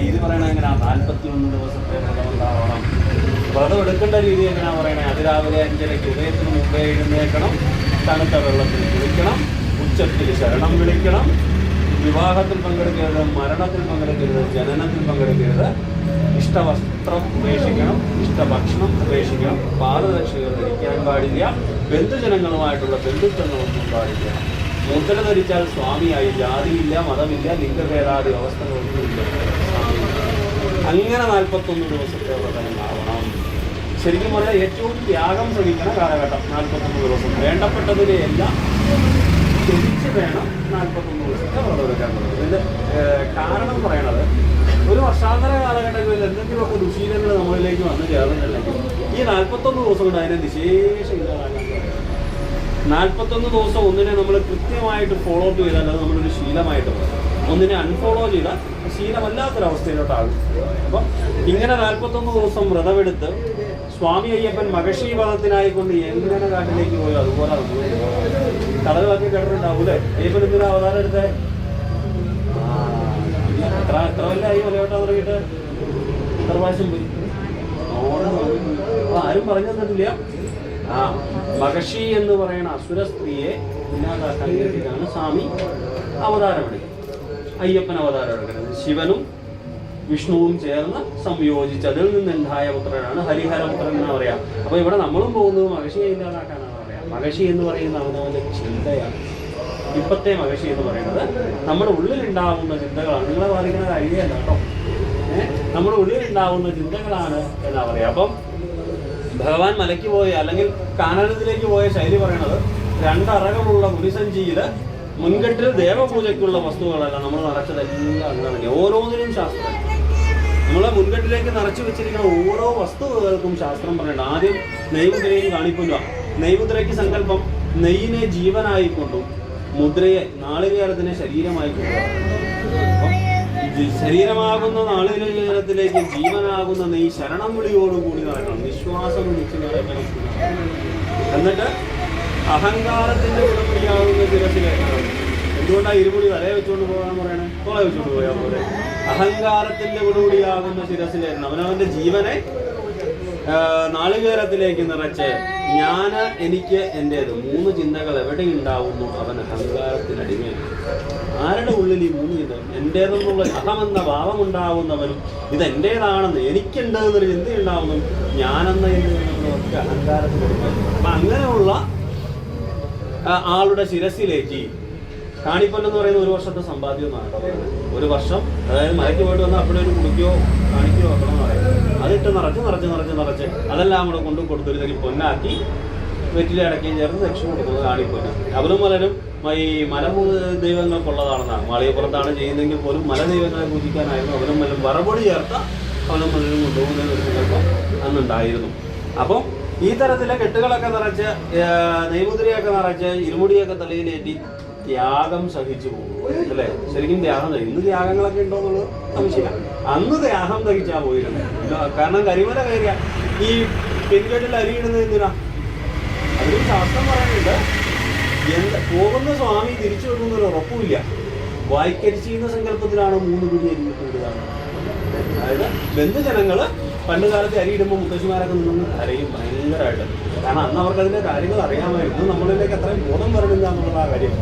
രീതി പറയണത് എങ്ങനെയാ നാൽപ്പത്തി ഒന്ന് ദിവസത്തെ വ്രതം ഉണ്ടാവണം വ്രതം എടുക്കേണ്ട രീതി എങ്ങനെയാ പറയണേ? അതിരാവിലെ അഞ്ചരയ്ക്ക് ഉദയത്തിന് മുമ്പേ എഴുന്നേൽക്കണം. തണുത്ത വെള്ളത്തിൽ കുളിക്കണം. ഉച്ചത്തിൽ ശരണം വിളിക്കണം. വിവാഹത്തിൽ പങ്കെടുക്കരുത് മരണത്തിൽ പങ്കെടുക്കരുത് ജനനത്തിൽ പങ്കെടുക്കരുത്. ഇഷ്ടവസ്ത്രം ഉപേക്ഷിക്കണം ഇഷ്ടഭക്ഷണം ഉപേക്ഷിക്കണം. പാദരക്ഷകൾ ധരിക്കാൻ പാടില്ല. ബന്ധുജനങ്ങളുമായിട്ടുള്ള ബന്ധുത്വങ്ങളൊന്നും പാടില്ല. മുദ്ര ധരിച്ചാൽ സ്വാമിയായി. ജാതിയില്ല മതമില്ല ലിംഗഭേദാദി അവസ്ഥകളൊന്നുമില്ല. അങ്ങനെ നാൽപ്പത്തൊന്ന് ദിവസത്തെ വ്രതം ഉണ്ടാവണം ശരിക്കും പറഞ്ഞാൽ ഏറ്റവും ത്യാഗം ശ്രമിക്കുന്ന കാലഘട്ടം നാൽപ്പത്തൊന്ന് ദിവസം. വേണ്ടപ്പെട്ടതിനെയെല്ലാം ത്യജിച്ച് വേണം നാൽപ്പത്തൊന്ന് ദിവസത്തെ വ്രതം ഇതിന്റെ കാരണം പറയണത് ഒരു വർഷാന്തര കാലഘട്ടങ്ങളിൽ എന്തെങ്കിലുമൊക്കെ ദുശീലങ്ങൾ നമ്മളിലേക്ക് വന്നു ചേർന്നിട്ടുണ്ടെങ്കിൽ ഈ നാൽപ്പത്തൊന്ന് ദിവസം കൊണ്ട് അതിനെ വിശേഷം ഇല്ലാതാക്കാൻ നാൽപ്പത്തൊന്ന് ദിവസം ഒന്നിനെ നമ്മൾ കൃത്യമായിട്ട് ഫോളോ അപ്പ് ചെയ്താൽ അത് നമ്മളൊരു ശീലമായിട്ട് മാറും. ഒന്നിനെ അൺഫോളോ ചെയ്താൽ ശീലമല്ലാത്തൊരവസ്ഥയിലോട്ടാകും. അപ്പം ഇങ്ങനെ നാൽപ്പത്തൊന്ന് ദിവസം വ്രതമെടുത്ത് സ്വാമി അയ്യപ്പൻ മകഷി പദത്തിനായിക്കൊണ്ട് എങ്ങനെ കാട്ടിലേക്ക് പോയോ അതുപോലെ നമ്മൾ കഥകളൊക്കെ കേട്ടിട്ടുണ്ടാവൂലേ അയ്യപ്പൻ എന്തിനാ അവതാരം എടുത്തേ? എത്ര എത്ര കൊല്ലായി മലയോട്ടം തുടങ്ങിയിട്ട് പ്രാവശ്യം പോയി. ആരും പറഞ്ഞു തന്നിട്ടില്ല. ആ മഹർഷി എന്ന് പറയുന്ന അസുര സ്ത്രീയെ ഇല്ലാതാക്കാൻ വേണ്ടിയിട്ടാണ് സ്വാമി അവതാരം എടുക്കുന്നത് അയ്യപ്പൻ അവതാരം എടുക്കുന്നത് ശിവനും വിഷ്ണുവും ചേർന്ന് സംയോജിച്ച് അതിൽ എന്തായ പുത്രനാണ് ഹരിഹരപുത്രൻ എന്ന് പറയാം. അപ്പൊ ഇവിടെ നമ്മളും പോകുന്നത് മഹർഷിയെ ഇല്ലാതാക്കാനാണ് പറയാം. മഹർഷി എന്ന് പറയുന്ന അവനവന്റെ ചിന്തയാണ്. ഇപ്പത്തെ മഹർഷി എന്ന് പറയുന്നത് നമ്മുടെ ഉള്ളിൽ ഉണ്ടാവുന്ന ചിന്തകളാണ്. നിങ്ങളെ ബാധിക്കുന്ന കാര്യമല്ല കേട്ടോ. നമ്മുടെ ഉള്ളിലുണ്ടാവുന്ന ചിന്തകളാണ് എന്നാ പറയാ. അപ്പം ഭഗവാൻ മലയ്ക്ക് പോയ അല്ലെങ്കിൽ കാനനത്തിലേക്ക് പോയ ശൈലി പറയണത് രണ്ടറകളുള്ള മുനിസഞ്ചിയിൽ മുൻകെട്ടിൽ ദേവപൂജയ്ക്കുള്ള വസ്തുക്കളല്ല നമ്മൾ നിറച്ചതെല്ലാം അങ്ങനെ ഓരോന്നിനും ശാസ്ത്രം. നമ്മളെ മുൻകെട്ടിലേക്ക് നിറച്ചു വെച്ചിരിക്കുന്ന ഓരോ വസ്തുക്കൾക്കും ശാസ്ത്രം പറയണ്ട ആദ്യം നെയ്മുദ്രയും കാണിക്കുന്നു നെയ്മുദ്രയ്ക്ക് സങ്കല്പം നെയ്യിനെ ജീവനായിക്കൊണ്ടും മുദ്രയെ നാളികേരത്തിനെ ശരീരമായി കൊണ്ടും ജി- ശരീരമാകുന്ന നാളികേരത്തിലേക്ക് ജീവനാകുന്ന നെയ് ശരണം വിളിയോടുകൂടി നടക്കണം വിശ്വാസം വിളിച്ച് നടക്കണം എന്നിട്ട് അഹങ്കാരത്തിന്റെ ഉടമ്പടിയാകുന്ന ശിരസിലേക്കണം എന്തുകൊണ്ടാണ് ഇരുമുടി തലയെ വെച്ചുകൊണ്ട് പോകാൻ പറയണേ? തോളെ വെച്ചുകൊണ്ട് പോയാൽ പോലെ. അഹങ്കാരത്തിന്റെ ഉടമ്പടിയാകുന്ന ശിരസിലേക്കണം അവനവന്റെ ജീവനെ നാളികേരത്തിലേക്ക് നിറച്ച് ഞാൻ എനിക്ക് എന്റേത് മൂന്ന് ചിന്തകൾ എവിടെ ഉണ്ടാവുന്നു അവൻ അഹങ്കാരത്തിനടിമയാണ്. ആരുടെ ഉള്ളിൽ ഈ മൂന്ന് ചിന്തകൾ? എന്റേതെന്നുള്ള അഹമെന്ന ഭാവമുണ്ടാവുന്നവനും ഇത് എന്റേതാണെന്ന് എനിക്കുണ്ടെന്നൊരു ചിന്തയുണ്ടാവുന്നു ചിന്ത ഉണ്ടാവുന്നു ഞാനെന്ന ചിന്തയുള്ളവർക്ക് അഹങ്കാരത്തിനടിമയാണ് അപ്പം അങ്ങനെയുള്ള ആളുടെ ശിരസിലേക്ക് കാണിപ്പല്ലെന്ന് പറയുന്ന ഒരു വർഷത്തെ സമ്പാദ്യം എന്നാണ് കേട്ടോ. ഒരു വർഷം അതായത് മലയ്ക്ക് പോയിട്ട് വന്നാൽ അപ്പോഴൊരു കുടിക്കോ കാണിക്കോ വെക്കണം പറയും. അതിട്ട് നിറച്ച് നിറച്ച് നിറച്ച് നിറച്ച്. അതെല്ലാം കൂടെ കൊണ്ട് കൊടുത്തൊരു പൊന്നാക്കി വെറ്റിലെ അടക്കുകയും ചേർന്ന് ദക്ഷിണ കൊടുക്കുന്നത് കാണിപ്പൊന്ന്. അവരും പലരും ഈ മല ദൈവങ്ങൾക്കുള്ളതാണെന്നാണ്. മാളികപ്പുറത്താണ് ചെയ്യുന്നതെങ്കിൽ പോലും മല ദൈവങ്ങളെ പൂജിക്കാനായിരുന്നു. അവരും മലം വറപൊടി ചേർത്ത അവനും പലരും കൊണ്ടുപോകുന്ന ഒരു അന്നുണ്ടായിരുന്നു. അപ്പം ഈ തരത്തിലെ കെട്ടുകളൊക്കെ നിറച്ച് നെയ്മുദ്രയൊക്കെ നിറച്ച് ഇരുമുടിയൊക്കെ തലയിലേറ്റി ത്യാഗം സഹിച്ചു പോകും അല്ലേ? ശരിക്കും ത്യാഗം ഇന്ന് ത്യാഗങ്ങളൊക്കെ ഉണ്ടോ എന്നുള്ളത് സംശയം അന്ന് ത്യാഗം സഹിച്ചാ പോയിരുന്നു. കാരണം കരിമല കയറിയ. ഈ പെരുകേട്ടിൽ അരിയിടുന്നത് എന്തിനാ? അതിന് ശാസ്ത്രം പറയുന്നുണ്ട് എന്ത് പോകുന്ന സ്വാമി തിരിച്ചു വരുന്നൊരു ഉറപ്പുമില്ല. വായിക്കരിച്ചിരുന്ന സങ്കല്പത്തിലാണ് മൂന്ന് പിടി അരി വിടുക അതായത് ബന്ധുജനങ്ങൾ പണ്ട് കാലത്ത് അരിയിടുമ്പോൾ മുത്തശ്ശിമാരൊക്കെ നിന്ന് അരയും ഭയങ്കരമായിട്ട് കാരണം അന്ന് അവർക്ക് അതിന്റെ കാര്യങ്ങൾ അറിയാമായിരുന്നു. നമ്മളിലേക്ക് അത്രയും ബോധം വരണില്ല എന്നുള്ള ആ കാര്യം.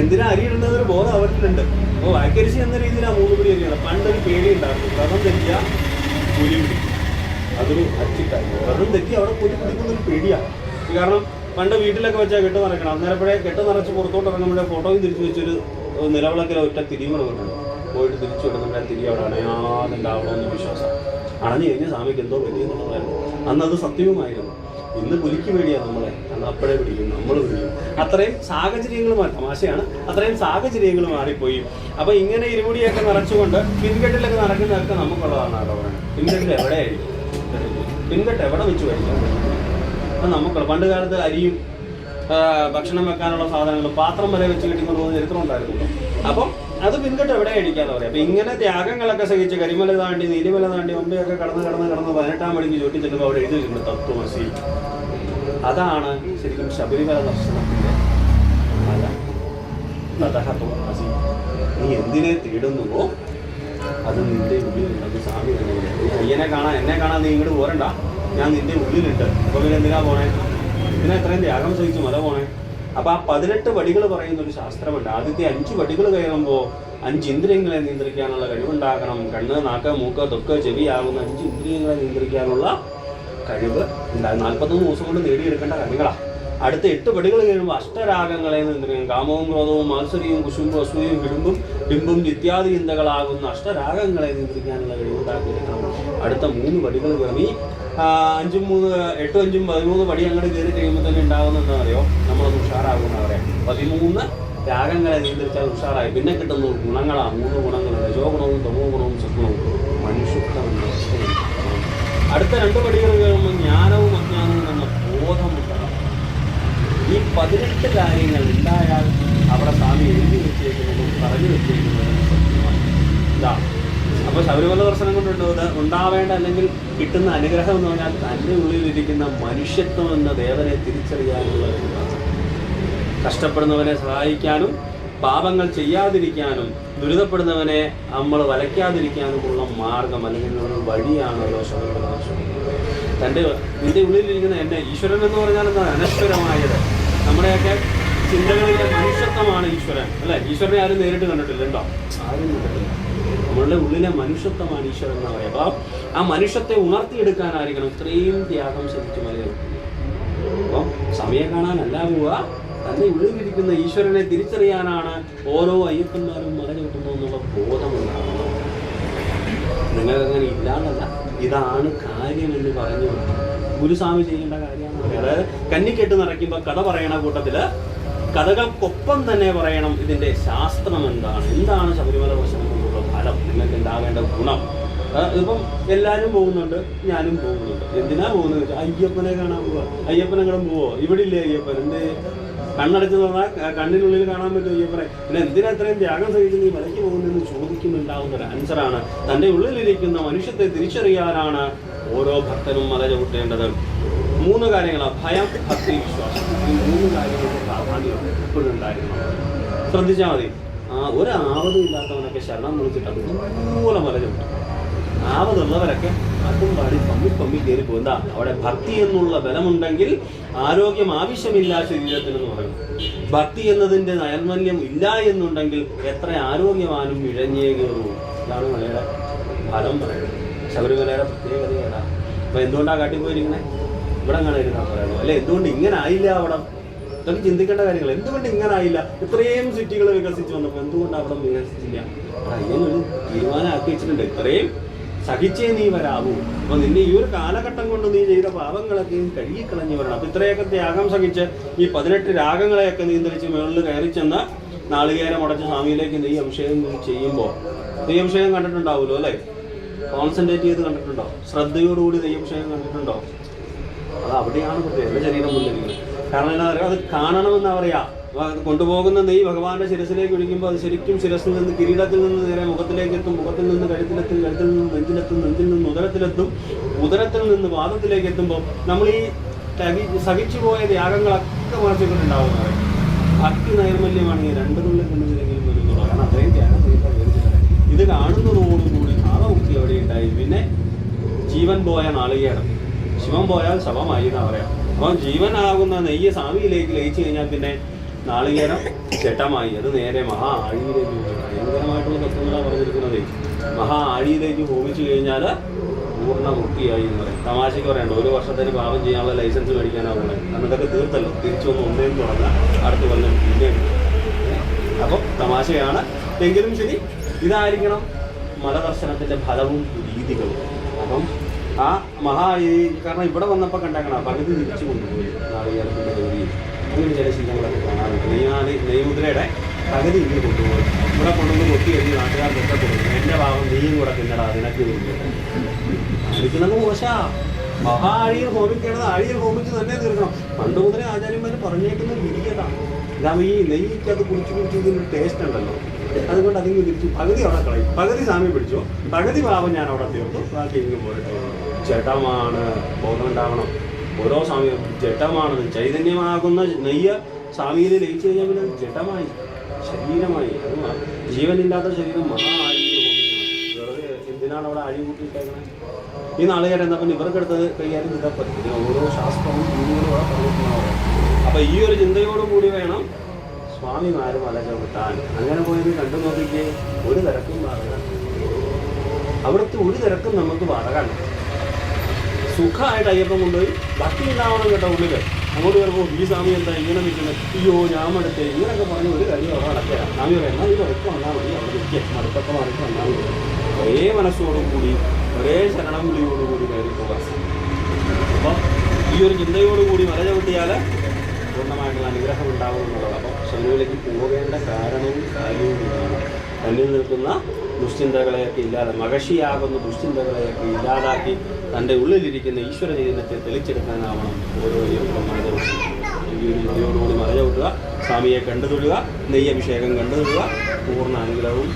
എന്തിനാ അരിയിടുന്നത് ഒരു ബോധം അവരിലുണ്ട്. അപ്പോൾ വാക്കരിശി എന്ന രീതിയിലാണ് മൂന്ന് പിടി അരിയാണ്. പണ്ടൊരു പേടി ഉണ്ടായിരുന്നു വ്രതം തെറ്റിയ പുലി പിടി. അതൊരു അച്ചിട്ടായി. വ്രതം തെറ്റി അവിടെ പുലി പിടിക്കുന്നൊരു പേടിയാണ് കാരണം പണ്ട് വീട്ടിലൊക്കെ വെച്ചാൽ കെട്ട് നിറയ്ക്കണം. അന്നേരപ്പോഴേ കെട്ട് നിറച്ച് പുറത്തോട്ട് ഇറങ്ങുമ്പോഴേ ഫോട്ടോയും തിരിച്ചു വെച്ചൊരു നിലവിളക്കിലെ ഒറ്റ തിരിമറ കൊണ്ടുണ്ട് പോയിട്ട് തിരിച്ചു വിടുന്നുണ്ട് തിരി അവിടെ അണയാതുണ്ടാവണമെന്ന് വിശ്വാസം. അണഞ്ഞു കഴിഞ്ഞ സ്വാമിക്ക് എന്തോ പറ്റിയെന്നുള്ളതായിരുന്നു അന്ന് അത് സത്യവുമായിരുന്നു. ഇന്ന് പുലിക്ക് വേണ്ടിയാണ് നമ്മളെ. അന്ന് അപ്പോഴേ പിടിക്കും നമ്മൾ പിടിക്കും. അത്രയും സാഹചര്യങ്ങൾ മാറി തമാശയാണ്. അത്രയും സാഹചര്യങ്ങൾ മാറിപ്പോയി അപ്പൊ ഇങ്ങനെ ഇരുമുടിയൊക്കെ നിറച്ചുകൊണ്ട് പിൻകെട്ടിലൊക്കെ നടക്കുന്നതൊക്കെ നമുക്കുള്ളതാണ് കേട്ടോ പറയുന്നത് പിൻകെട്ടിൽ എവിടെയായിരിക്കും? പിൻകെട്ട് എവിടെ വെച്ച് കഴിക്കാം അത് നമുക്കുള്ള പണ്ട് കാലത്ത് അരിയും ഭക്ഷണം വെക്കാനുള്ള സാധനങ്ങൾ പാത്രം വരെ വെച്ച് പോകുന്ന ചരിത്രം ഉണ്ടായിരുന്നു അപ്പം അത് പിൻകെട്ട് എവിടെ അടിക്കാന്ന് പറയാം. അപ്പൊ ഇങ്ങനെ ത്യാഗങ്ങളൊക്കെ സഹിച്ച് കരിമല താണ്ടി നീലിമല താണ്ടി ഒമ്പയൊക്കെ കടന്ന് കടന്ന് കടന്ന് പതിനെട്ടാം മണിക്ക് ചുറ്റി ചെല്ലുമ്പോൾ അവിടെ എഴുതി വെച്ചിട്ടുണ്ട് തത്വമസി അതാണ് ശരിക്കും ശബരിമല ദർശനത്തിന്റെ ഫലം തതഹ നീ എന്തിനെ തേടുന്നുവോ അത് നിന്റെ ഉള്ളിലുണ്ട് അത് സ്വാമി അയ്യനെ കാണാൻ എന്നെ കാണാൻ നീ ഇങ്ങോട്ട് പോരണ്ട. ഞാൻ നിന്റെ ഉള്ളിലുണ്ട് അപ്പൊ പിന്നെ എന്തിനാ പോണേ? പിന്നെ എത്രയും ത്യാഗം സഹിച്ചു മല പോണേ? അപ്പൊ ആ പതിനെട്ട് വടികൾ പറയുന്ന ഒരു ശാസ്ത്രമുണ്ട്. ആദ്യത്തെ അഞ്ച് വടികൾ കയറുമ്പോൾ അഞ്ച് ഇന്ദ്രിയങ്ങളെ നിയന്ത്രിക്കാനുള്ള കഴിവുണ്ടാകണം. കണ്ണ് നാക്ക് മൂക്ക് തൊക്ക് ചെവി ആകുന്ന അഞ്ച് ഇന്ദ്രിയങ്ങളെ നിയന്ത്രിക്കാനുള്ള കഴിവ് ഉണ്ടാകും. നാൽപ്പത്തൊന്ന് ദിവസം കൊണ്ട് നേടിയെടുക്കേണ്ട കാര്യങ്ങളാണ് അടുത്ത എട്ട് പടികൾ കഴിയുമ്പോൾ അഷ്ടരാഗങ്ങളെ നിയന്ത്രിക്കും കാമവും ക്രോധവും മാത്സര്യവും കുശുമ്പും അസൂയയും വിടുമ്പും ബിംബും ഇത്യാദി ചിന്തകളാകുന്ന അഷ്ടരാഗങ്ങളെ നിയന്ത്രിക്കാനുള്ള കഴിവുണ്ടാക്കിയിരിക്കണം അടുത്ത മൂന്ന് പടികൾ കയറി അഞ്ചും മൂന്ന് എട്ടും അഞ്ചും പതിമൂന്ന് പടി അങ്ങോട്ട് കയറി കഴിയുമ്പോൾ തന്നെ ഉണ്ടാകുന്ന എന്താ പറയുക നമ്മളൊന്ന് ഉഷാറാകുന്ന പറയാം. പതിമൂന്ന് രാഗങ്ങളെ നിയന്ത്രിച്ചാൽ ഉഷാറായി. പിന്നെ കിട്ടുന്ന ഗുണങ്ങളാണ് മൂന്ന് ഗുണങ്ങൾ രജോ ഗുണവും തമോ ഗുണവും സ്വപ്നവും മനുഷ്യത്വം അടുത്ത രണ്ട് പടികൾ കയറുമ്പോൾ ജ്ഞാനവും അജ്ഞാനവും എന്ന ബോധമുണ്ടാകും ഈ പതിനെട്ട് കാര്യങ്ങൾ ഉണ്ടായാൽ അവിടെ സ്വാമി എഴുതി വെച്ചേക്കുന്നതും പറഞ്ഞു വെച്ചേക്കുന്നതും സത്യമാണ്. ഇതാ. അപ്പൊ ശബരിമല ദർശനം കൊണ്ടുണ്ട്? ഉണ്ടാവേണ്ട അല്ലെങ്കിൽ കിട്ടുന്ന അനുഗ്രഹം എന്ന് പറഞ്ഞാൽ തന്റെ ഉള്ളിലിരിക്കുന്ന മനുഷ്യത്വം എന്ന ദേവനെ തിരിച്ചറിയാനുള്ള കഷ്ടപ്പെടുന്നവനെ സഹായിക്കാനും പാപങ്ങൾ ചെയ്യാതിരിക്കാനും ദുരിതപ്പെടുന്നവനെ നമ്മൾ വലയ്ക്കാതിരിക്കാനുമുള്ള മാർഗം അല്ലെങ്കിൽ വഴിയാണല്ലോ ശബരിമല ദർശനം. തന്റെ നിന്റെ ഉള്ളിലിരിക്കുന്ന എന്റെ ഈശ്വരൻ എന്ന് പറഞ്ഞാൽ എന്താ? അനശ്വരമായത്. നമ്മുടെയൊക്കെ ചിന്തകളിലെ മനുഷ്യത്വമാണ് ഈശ്വരൻ. അല്ലെ? ഈശ്വരനെ ആരും നേരിട്ട് കണ്ടിട്ടില്ല ഉണ്ടോ ആരും കണ്ടിട്ടില്ല. നമ്മളുടെ ഉള്ളിലെ മനുഷ്യത്വമാണ് ഈശ്വരൻ എന്ന് പറയുക. അപ്പൊ ആ മനുഷ്യത്തെ ഉണർത്തിയെടുക്കാൻ ആയിരിക്കണം ഇത്രയും ത്യാഗം ശ്രദ്ധിച്ചു മലയാളം അപ്പം സമയം കാണാനല്ല പോവുക. തന്നെ ഉള്ളിലിരിക്കുന്ന ഈശ്വരനെ തിരിച്ചറിയാനാണ് ഓരോ അയ്യപ്പന്മാരും മല കിട്ടുന്നു എന്നുള്ള ബോധമുണ്ടാകുന്നത്. നിങ്ങൾക്ക് അങ്ങനെ ഇല്ലാണ്ടല്ല ഇതാണ് കാര്യം എന്ന് പറഞ്ഞു ഗുരുസ്വാമി ചെയ്യേണ്ട കാര്യമാണ്. അതായത് കന്നിക്കെട്ട് നിറയ്ക്കുമ്പോൾ കഥ പറയണ കൂട്ടത്തിൽ കഥകൾക്കൊപ്പം തന്നെ പറയണം ഇതിന്റെ ശാസ്ത്രം എന്താണ്? എന്താണ് ശബരിമല ദർശനം കൊണ്ടുള്ള ഫലം? നിങ്ങൾക്ക് ഉണ്ടാവേണ്ട ഗുണം? ഇപ്പം എല്ലാവരും പോകുന്നുണ്ട് ഞാനും പോകുന്നുണ്ട്. എന്തിനാ പോകുന്നത്? വെച്ചാൽ അയ്യപ്പനെ കാണാൻ പോവാ. കാണാൻ പോവോ? ഇവിടെ ഇല്ലേ അയ്യപ്പൻ? എന്തേ? കണ്ണടച്ച് തുറന്നാൽ കണ്ണിനുള്ളിൽ കാണാൻ പറ്റും അയ്യപ്പനെ. പിന്നെ എന്തിനാ ഇത്രയും ത്യാഗം സഹിച്ച് നീ മലയ്ക്ക് പോകുന്നതെന്ന് ചോദിക്കുന്നുണ്ടാവുന്ന ഒരു ആൻസറാണ് തന്റെ ഉള്ളിലിരിക്കുന്ന മനുഷ്യത്തെ തിരിച്ചറിയാനാണ് ഓരോ ഭക്തനും മല ചവിട്ടേണ്ടത്. മൂന്ന് കാര്യങ്ങളാണ് ഭയം ഭക്തി വിശ്വാസം. ഈ മൂന്ന് കാര്യങ്ങളുടെ പ്രാധാന്യം എപ്പോഴും ഉണ്ടായിരുന്നു ശ്രദ്ധിച്ചാൽ മതി. ആ ഒരു ആവതും ഇല്ലാത്തവനൊക്കെ ശരണം വിളിച്ചിട്ട് അതുപോലെ മല ചവിട്ടും ആവതുള്ളവരൊക്കെ അതും പാടി പമ്മി പമ്മി കയറി പോകുന്ന അവിടെ ഭക്തി എന്നുള്ള ബലമുണ്ടെങ്കിൽ ആരോഗ്യം ആവശ്യമില്ല ശരീരത്തിന് എന്ന് പറയും. ഭക്തി എന്നതിന്റെ നൈർമല്യം ഇല്ല എന്നുണ്ടെങ്കിൽ എത്ര ആരോഗ്യവാനും ഇഴഞ്ഞേ കയറൂ. ഇതാണ് മലയുടെ ഫലം പറയുന്നത്. ശബരിമലയുടെ പ്രത്യേകത ഏതാ അപ്പൊ എന്തുകൊണ്ടാണ് കാട്ടിപ്പോയിരിക്കണേ ഇവിടെ ഇരുന്നാ പറയുന്നത് അല്ലെ? എന്തുകൊണ്ട് ഇങ്ങനെ ആയില്ല അവിടെ? ഇതൊക്കെ ചിന്തിക്കേണ്ട കാര്യങ്ങൾ എന്തുകൊണ്ട് ഇങ്ങനെ ആയില്ല ഇത്രയും സിറ്റികൾ വികസിച്ച് വന്നപ്പോൾ എന്തുകൊണ്ട് അവിടെ വികസിച്ചില്ല? അവിടെ തീരുമാനം തീരുമാനമാക്കി വെച്ചിട്ടുണ്ട്. ഇത്രയും സഹിച്ചേ നീ വരാവൂ. അപ്പൊ നിന്നെ ഈ ഒരു കാലഘട്ടം കൊണ്ട് നീ ചെയ്ത പാപങ്ങളൊക്കെ കഴുകിക്കളഞ്ഞു വരണം. അപ്പൊ ഇത്രയൊക്കെ ത്യാഗം സഹിച്ച് ഈ പതിനെട്ട് രാഗങ്ങളെയൊക്കെ നിയന്ത്രിച്ച് മുകളിൽ കയറി ചെന്ന് നാളികേരം അടച്ച് സ്വാമിയിലേക്ക് നെയ്യ് അഭിഷേകം ചെയ്യുമ്പോൾ നെയ്യ് അഭിഷേകം കണ്ടിട്ടുണ്ടാവുമല്ലോ അല്ലേ? കോൺസെൻട്രേറ്റ് ചെയ്ത് കണ്ടിട്ടുണ്ടോ? ശ്രദ്ധയോടുകൂടി നെയ്യ് അഭിഷേകം കണ്ടിട്ടുണ്ടോ? അത് അവിടെയാണ് എന്റെ ശരീരം മുന്നിരിക്കുന്നത് കാരണം എന്താ പറയുക അത് കാണണമെന്നാ പറയാ. കൊണ്ടുപോകുന്ന നെയ് ഭഗവാന്റെ ശിരസിലേക്ക് ഒഴിക്കുമ്പോൾ അത് ശരിക്കും ശിരസിൽ നിന്ന് കിരീടത്തിൽ നിന്ന് നേരെ മുഖത്തിലേക്ക് എത്തും മുഖത്തിൽ നിന്ന് കഴുത്തിലെത്തും കഴുത്തിൽ നിന്ന് നെഞ്ചിലെത്തും നെഞ്ചിൽ നിന്ന് ഉദരത്തിലെത്തും ഉദരത്തിൽ നിന്ന് വാദത്തിലേക്ക് എത്തുമ്പോൾ നമ്മൾ ഈ തകി സഹിച്ചു പോയ ത്യാഗങ്ങളൊക്കെ പറയും ഭക്തി നൈർമല്യമാണ് ഈ രണ്ട് തുള്ളി കൊണ്ടുവരെങ്കിലും വരുന്നുള്ളൂ കാരണം അത്രയും ത്യാഗം വിവരിച്ചിട്ടുള്ളത്. ഇത് കാണുന്നതോടുകൂടി ഭാവമുക്തി അവിടെ ഉണ്ടായി പിന്നെ ജീവൻ പോയ നാളികേരം ശിവൻ പോയാൽ ശവമായി എന്നാ പറയാം അപ്പം ജീവനാകുന്ന നെയ്യ് സ്വാമിയിലേക്ക് ലയിച്ചു കഴിഞ്ഞാൽ പിന്നെ നാളികേരം ചട്ടമായി. അത് നേരെ മഹാ ആഴിയിലേക്ക്. ഭയങ്കരമായിട്ടുള്ള തത്വങ്ങളാണ് പറഞ്ഞിരിക്കുന്നത്. മഹാ ആഴിയിലേക്ക് ഹോമിച്ചു കഴിഞ്ഞാൽ പൂർണ വൃത്തിയായി എന്ന് പറയും. തമാശയ്ക്ക് പറയണ്ട. ഒരു വർഷത്തിന് പാപം ചെയ്യാനുള്ള ലൈസൻസ് കാരണം ഇതൊക്കെ തീർത്തല്ലോ. തിരിച്ചു വന്ന് ഒന്നേന്ന് തുടങ്ങാം. അടുത്ത് കൊല്ലം പിന്നെ അപ്പോൾ തമാശയാണ്. എങ്കിലും ശരി ഇതായിരിക്കണം മലദർശനത്തിന്റെ ഫലവും രീതികളും. ആ മഹാ ഈ കാരണം ഇവിടെ വന്നപ്പോൾ കണ്ടേക്കണം പകുതി തിരിച്ചു കൊണ്ടുപോയി. നാളികേരത്തിന്റെ ജോലി. അങ്ങനെ ചില ശീലങ്ങളൊക്കെ കാണാറുണ്ട് നെയ്യാലി നെയ്മുദ്രയുടെ പകുതി ഇങ്ങനെ കൊണ്ടുപോയി. ഇവിടെ കൊണ്ടുവന്ന് കൊത്തി എഴുതി നാട്ടുകാർക്കൊക്കെ കൊടുക്കും. എന്റെ ഭാവം നീയും കൂടെ തിന്നടാ അതിനൊക്കെ കാണിക്കുന്നത് മോശാ. മഹാ അഴിയിൽ ഹോമിക്കേണ്ടത് അഴിയിൽ ഹോമിച്ച് തന്നെ തീർക്കണം. പണ്ട് മുതലേ ആചാര്യന്മാർ പറഞ്ഞേക്കുന്ന വിധിയതാണ് കാരണം ഈ നെയ്ക്കത് കുടിച്ച് കുടിച്ച് ഇതിന്റെ ടേസ്റ്റ് ഉണ്ടല്ലോ. അതുകൊണ്ട് അതിങ്ങ് തിരിച്ചു. പകുതി അവിടെ കളയും. പകുതി സ്വാമി പിടിച്ചു. പകുതി ഭാവം ഞാൻ അവിടെ തീർത്തു. ബാക്കി ഇങ്ങ് പോരട്ടെ. ജഡമാണ് ബോധം ഉണ്ടാവണം ഓരോ സ്വാമിയും ജഡമാണ് ചൈതന്യമാകുന്ന നെയ്യ സ്വാമിയിൽ ലയിച്ചു കഴിഞ്ഞാൽ പിന്നെ ജഡമായി ശരീരമായി. അത് ജീവനില്ലാത്ത ശരീരം മഹാ ഹോമിക്കണം എന്തിനാണ് അവിടെ അഴി കൂട്ടിയിട്ടേക്കണേ? ഈ നാളുകാരെ എന്താ പിന്നെ ഇവർക്കെടുത്ത് കൈകാര്യം ചെയ്താൽ പറ്റും ഓരോ ശാസ്ത്രവും രീതികളും അവിടെ പറഞ്ഞിട്ടുണ്ടാവും അപ്പൊ ഈ ഒരു ചിന്തയോടുകൂടി വേണം സ്വാമിമാര് മല ചവിട്ടാൻ. അങ്ങനെ പോയത് കണ്ടു നോക്കിക്കേ ഒരു തിരക്കും വാടക അവിടുത്തെ ഒരു തിരക്കും നമുക്ക് വാടകയാണ് സുഖമായിട്ട് അയ്യപ്പം കൊണ്ടുപോയി. ഭക്തി ഉണ്ടാവണം കേട്ടോ ഉള്ളിൽ അങ്ങോട്ട് വരുമ്പോൾ ഈ സ്വാമി എന്താ ഇങ്ങനെ നിൽക്കുന്നത് അയ്യോ ഞാൻ മടുത്തേ. ഇങ്ങനെയൊക്കെ പറഞ്ഞ് ഒരു കാര്യം അവിടെ നടക്കുക സ്വാമി പറയാം എന്നാൽ ഇത് അടുത്ത് വന്നാൽ മതി അവിടെ നിൽക്കുക മടുത്തൊക്കെ മാറിയിട്ട് വന്നാൽ മതി. ഒരേ മനസ്സോടുകൂടി ഒരേ ശരണം വിളിയോടുകൂടി കയറി പോകാം. അപ്പം ഈ ഒരു ചിന്തയോടുകൂടി മല ചവിട്ടിയാൽ പൂർണമായിട്ടുള്ള അനുഗ്രഹം ഉണ്ടാവും എന്നുള്ളത്. അപ്പം ശബരിമലയ്ക്ക് പോകേണ്ട കാരണവും കാര്യവും ഇതാണ് തന്നിൽ നിൽക്കുന്ന ദുശ്ചിന്തകളെയൊക്കെ ഇല്ലാതെ മഹർഷിയാകുന്ന ദുശ്ചിന്തകളെയൊക്കെ ഇല്ലാതാക്കി തന്റെ ഉള്ളിലിരിക്കുന്ന ഈശ്വര ചൈതന്യത്തെ തെളിച്ചെടുക്കാനാവണം ഓരോ യോഗം ഈ ഒരു മല ചവിട്ടുക സ്വാമിയെ കണ്ടു തൊഴുക നെയ്യഭിഷേകം കണ്ടു തൊഴുക പൂർണ അനുഗ്രഹവും.